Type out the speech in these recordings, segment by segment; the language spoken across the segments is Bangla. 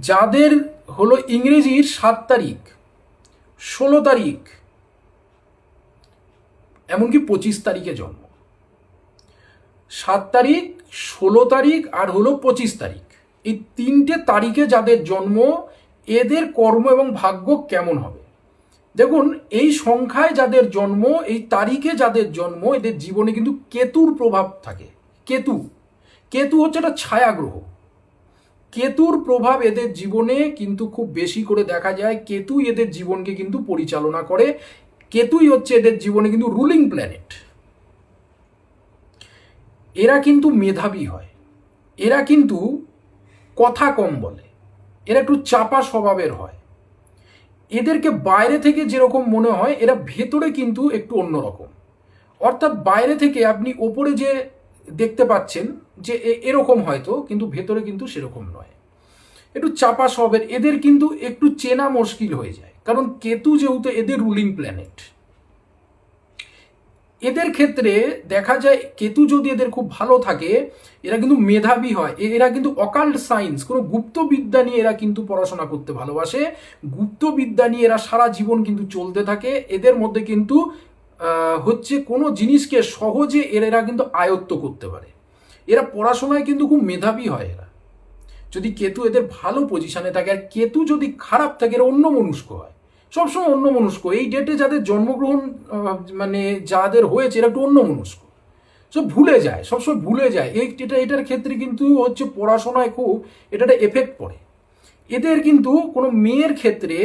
যাদের হলো ইংরেজির সাত তারিখ, ষোলো তারিখ, এমনকি পঁচিশ তারিখে জন্ম। সাত তারিখ, ষোলো তারিখ আর হলো পঁচিশ তারিখ। এই তিনটে তারিখে যাদের জন্ম, এদের কর্ম এবং ভাগ্য কেমন হবে? দেখুন, এই সংখ্যায় যাদের জন্ম, এই তারিখে যাদের জন্ম, এদের জীবনে কিন্তু কেতুর প্রভাব থাকে। কেতু কেতু হচ্ছে একটা ছায়া গ্রহ কেতুর প্রভাব এদের জীবনে কিন্তু খুব বেশি করে দেখা যায়। কেতুই এদের জীবনকে কিন্তু পরিচালনা করে। কেতুই হচ্ছে এদের জীবনে কিন্তু রুলিং প্ল্যানেট এরা কিন্তু মেধাবী হয়। এরা কিন্তু কথা কম বলে। এরা একটু চাপা স্বভাবের হয়। এদেরকে বাইরে থেকে যেরকম মনে হয়, এরা ভেতরে কিন্তু একটু অন্যরকম। অর্থাৎ বাইরে থেকে আপনি ওপরে যে দেখতে পাচ্ছেন যে এরকম হয়তো, কিন্তু ভেতরে কিন্তু সেরকম নয়। একটু চাপা স্বভাবের, এদের কিন্তু একটু চেনা মুশকিল হয়ে যায়। কারণ কেতু যেহেতু এদের রুলিং প্ল্যানেট এদের ক্ষেত্রে দেখা যায় কেতু যদি এদের খুব ভালো থাকে, এরা কিন্তু মেধাবী হয়। এরা কিন্তু অকাল্ট সায়েন্স কোনো গুপ্তবিদ্যা নিয়ে এরা কিন্তু পড়াশোনা করতে ভালোবাসে। গুপ্তবিদ্যা নিয়ে এরা সারা জীবন কিন্তু চলতে থাকে। এদের মধ্যে কিন্তু হচ্ছে কোনো জিনিসকে সহজে এরা কিন্তু আয়ত্ত করতে পারে। এরা পড়াশোনায় কিন্তু খুব মেধাবী হয় এরা। যদি কেতু এদের ভালো পজিশনে থাকে আর কেতু যদি খারাপ থাকে, এরা অন্য মনুষ্ক হয়। সবসময় অন্য মনুষ্ক এই ডেটে যাদের জন্মগ্রহণ মানে যাদের হয়েছে, এরা একটু অন্য মনুষ্ক সব ভুলে যায়, সবসময় ভুলে যায়। এই এটা এটার ক্ষেত্রে কিন্তু হচ্ছে পড়াশোনায় খুব এটা এফেক্ট পড়ে। এদের কিন্তু কোনো মেয়ের ক্ষেত্রে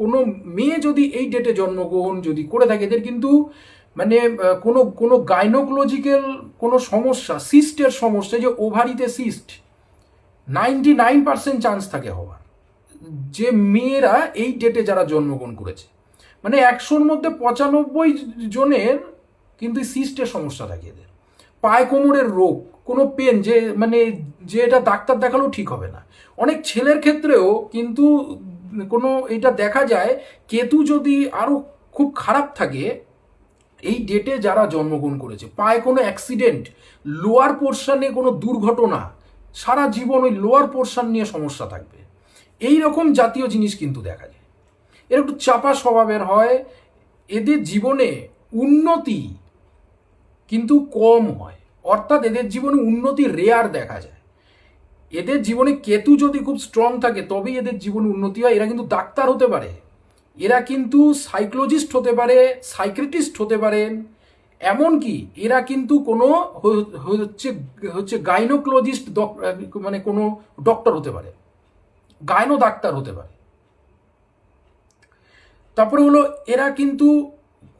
কোনো মেয়ে যদি এই ডেটে জন্মগ্রহণ যদি করে থাকে, এদের কিন্তু মানে কোনো কোনো গাইনোকোলজিক্যাল কোনো সমস্যা সিস্টের সমস্যা যে ওভারিতে cyst ninety nine percent chance থাকে হওয়ার। যে মেয়েরা এই ডেটে যারা জন্মগ্রহণ করেছে মানে একশোর মধ্যে পঁচানব্বই জনের কিন্তু সিস্টের সমস্যা থাকে এদের। পায় কোমরের রোগ, কোনো পেন যে মানে যে এটা ডাক্তার দেখালেও ঠিক হবে না। অনেক ছেলের ক্ষেত্রেও কিন্তু কোনো এটা দেখা যায়, কেতু যদি আরও খুব খারাপ থাকে, এই ডেটে যারা জন্মগ্রহণ করেছে, পায়ে কোনো অ্যাক্সিডেন্ট লোয়ার পোর্শনে কোনো দুর্ঘটনা, সারা জীবন ওই লোয়ার পোর্শন নিয়ে সমস্যা থাকবে। এই রকম জাতীয় জিনিস কিন্তু দেখা যায়। এর একটু চাপা স্বভাবের হয়, এদের জীবনে উন্নতি কিন্তু কম হয়। অর্থাৎ এদের জীবনে উন্নতি রেয়ার দেখা যায়। এদের জীবনে কেতু যদি খুব স্ট্রং থাকে, তবেই এদের জীবনে উন্নতি হয়। এরা কিন্তু ডাক্তার হতে পারে। এরা কিন্তু সাইকোলজিস্ট হতে পারে সাইক্রেটিস্ট হতে পারেন এমনকি এরা কিন্তু কোনো হচ্ছে হচ্ছে গাইনোকোলজিস্ট মানে কোনো ডক্টর হতে পারে। গাইনো ডাক্তার হতে পারে। তারপরে হলো, এরা কিন্তু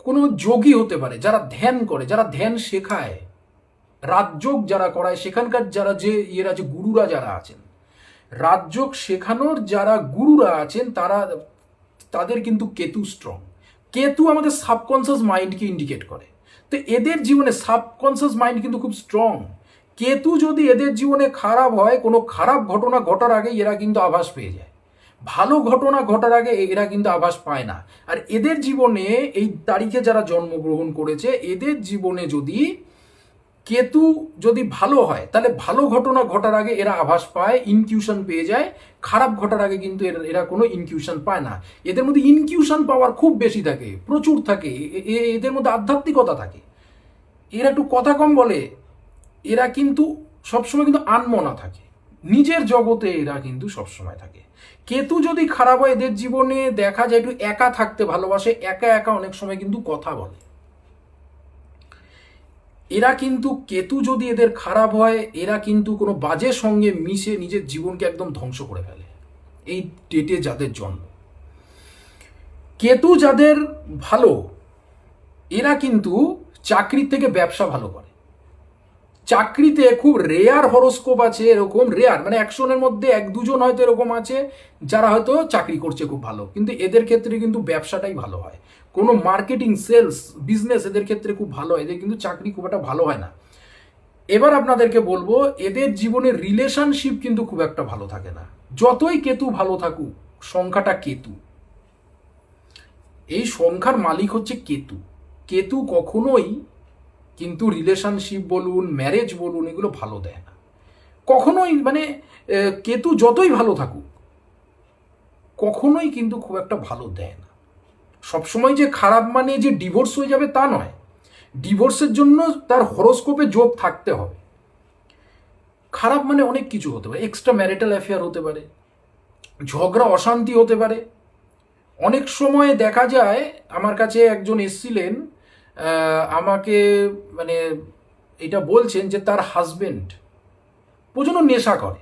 কোনো যোগী হতে পারে, যারা ধ্যান করে, যারা ধ্যান শেখায়। রাজযোগ যারা করায়, সেখানকার যারা যে ইয়েরা যে গুরুরা যারা আছেন, রাজযোগ শেখানোর যারা গুরুরা আছেন, তারা, তাদের কিন্তু কেতু স্ট্রং কেতু আমাদের সাবকনসিয়াস মাইন্ডকে ইন্ডিকেট করে। তো এদের জীবনে সাবকনসিয়াস মাইন্ড কিন্তু খুব স্ট্রং কেতু যদি এদের জীবনে খারাপ হয়, কোনো খারাপ ঘটনা ঘটার আগে এরা কিন্তু আভাস পেয়ে যায়। ভালো ঘটনা ঘটার আগে এরা কিন্তু আভাস পায় না। আর এদের জীবনে এই তারিখে যারা জন্মগ্রহণ করেছে, এদের জীবনে যদি কেতু যদি ভালো হয়, তাহলে ভালো ঘটনা ঘটার আগে এরা আভাস পায় ইনকিউশন পেয়ে যায়, খারাপ ঘটার আগে কিন্তু এরা এরা কোনো ইনকিউশন পায় না। এদের মধ্যে ইনকিউশন পাওয়ার খুব বেশি থাকে, প্রচুর থাকে এদের মধ্যে আধ্যাত্মিকতা থাকে। এরা একটু কথা কম বলে, এরা কিন্তু সবসময় কিন্তু আনমনা থাকে। নিজের জগতে এরা কিন্তু সবসময় থাকে। কেতু যদি খারাপ হয়, এদের জীবনে দেখা যায় একটু একা থাকতে ভালোবাসে, একা একা অনেক সময় কিন্তু কথা বলে। এরা কিন্তু কেতু যদি এদের খারাপ হয়, এরা কিন্তু কোনো বাজে সঙ্গে মিশে নিজের জীবনকে একদম ধ্বংস করে ফেলে। এই ডেটে যাদের জন্ম। কেতু যাদের ভালো, এরা কিন্তু চাকরির থেকে ব্যবসা ভালো করে। চাকরিতে খুব রেয়ার হরোস্কোপ আছে এরকম রেয়ার মানে একশনের মধ্যে এক দুজন হয়তো এরকম আছে, যারা হয়তো চাকরি করছে খুব ভালো। কিন্তু এদের ক্ষেত্রে কিন্তু ব্যবসাটাই ভালো হয়। কোনো মার্কেটিং সেলস বিজনেস এদের ক্ষেত্রে খুব ভালো হয়। এদের কিন্তু চাকরি খুব একটা ভালো হয় না। এবার আপনাদেরকে বলব, এদের জীবনের রিলেশনশিপ কিন্তু খুব একটা ভালো থাকে না। যতই কেতু ভালো থাকুক, সংখ্যাটা কেতু। এই সংখ্যার মালিক হচ্ছে কেতু। কেতু কখনোই কিন্তু রিলেশনশিপ বলুন ম্যারেজ বলুন, এগুলো ভালো দেয় না। কখনোই মানে কেতু যতই ভালো থাকুক, কখনোই কিন্তু খুব একটা ভালো দেয় না। সবসময় যে খারাপ মানে যে ডিভোর্স হয়ে যাবে তা নয়। ডিভোর্সের জন্য তার হরোস্কোপে যোগ থাকতে হবে। খারাপ মানে অনেক কিছু হতে পারে এক্সট্রা ম্যারিটাল অ্যাফেয়ার হতে পারে, ঝগড়া, অশান্তি হতে পারে। অনেক সময় দেখা যায়, আমার কাছে একজন এসছিলেন আমাকে মানে এটা বলছেন যে তার হাজবেন্ড প্রচণ্ড নেশা করে।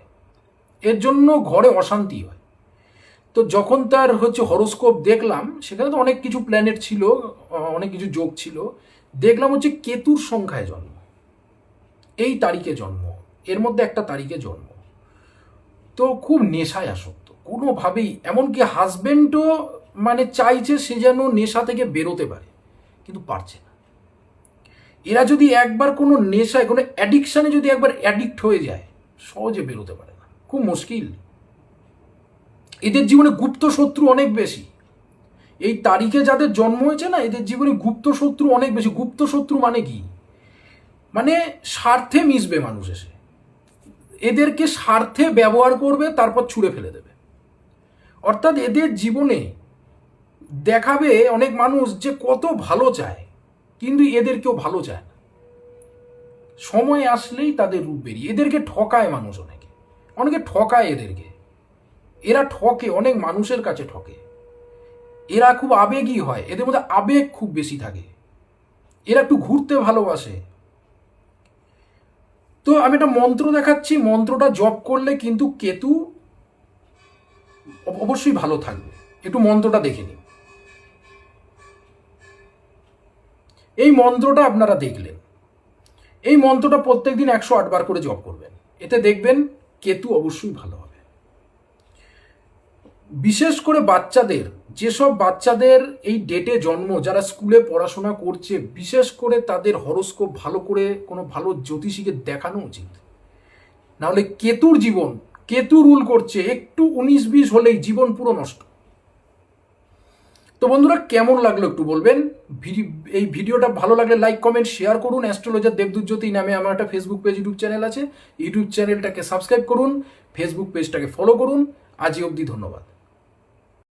এর জন্য ঘরে অশান্তি হয়। তো যখন তার হচ্ছে হরোস্কোপ দেখলাম, সেখানে তো অনেক কিছু প্ল্যানেট ছিল অনেক কিছু যোগ ছিল, দেখলাম হচ্ছে কেতুর সংখ্যায় জন্ম। এই তারিখে জন্ম, এর মধ্যে একটা তারিখে জন্ম। তো খুব নেশায় আসক্ত। কোনোভাবেই, এমনকি হাজবেন্ডও মানে চাইছে সে যেন নেশা থেকে বেরোতে পারে, কিন্তু পারছে না। এরা যদি একবার কোনো নেশায়, কোনো অ্যাডিকশানে যদি একবার অ্যাডিক্ট হয়ে যায়, সহজে বেরোতে পারে না। খুব মুশকিল। এদের জীবনে গুপ্ত শত্রু অনেক বেশি। এই তারিখে যাদের জন্ম হয়েছে না, এদের জীবনে গুপ্ত শত্রু অনেক বেশি। গুপ্ত শত্রু মানে কি? মানে স্বার্থে মিশবে মানুষ এসে। এদেরকে স্বার্থে ব্যবহার করবে, তারপর ছুঁড়ে ফেলে দেবে। অর্থাৎ এদের জীবনে দেখাবে অনেক মানুষ যে কত ভালো চায়, কিন্তু এদের কেউ ভালো চায় না। সময় আসলেই তাদের রূপ বেরিয়ে এদেরকে ঠকায় মানুষ অনেকে। অনেকে ঠকায় এদেরকে। এরা ঠকে, অনেক মানুষের কাছে ঠকে। এরা খুব আবেগী হয়, এদের মধ্যে আবেগ খুব বেশি থাকে। এরা একটু ঘুরতে ভালোবাসে। তো আমি একটা মন্ত্র দেখাচ্ছি, মন্ত্রটা জপ করলে কিন্তু কেতু অবশ্যই ভালো থাকবে। একটু মন্ত্রটা দেখে নিন। এই মন্ত্রটা আপনারা দেখলেন। এই মন্ত্রটা প্রত্যেকদিন একশো আটবার করে জপ করবেন। এতে দেখবেন কেতু অবশ্যই ভালো বিশেষ করে বাচ্চাদের, যেসব বাচ্চাদের এই ডেটে জন্ম, যারা স্কুলে পড়াশোনা করছে, বিশেষ করে তাদের হরস্কোপ ভালো করে কোনো ভালো জ্যোতিষীকে দেখানো উচিত। নাহলে কেতুর জীবন, কেতু রুল করছে, একটু উনিশ বিশ হলেই জীবন পুরো নষ্ট। তো বন্ধুরা, কেমন লাগল একটু বলবেন? এই ভিডিওটা ভালো লাগলে লাইক কমেন্ট শেয়ার করুন। অ্যাস্ট্রোলজার দেবদূত জ্যোতি নামে আমার একটা ফেসবুক পেজ ইউটিউব চ্যানেল আছে। ইউটিউব চ্যানেলটাকে সাবস্ক্রাইব করুন ফেসবুক পেজটাকে ফলো করুন। আজই অবধি ধন্যবাদ।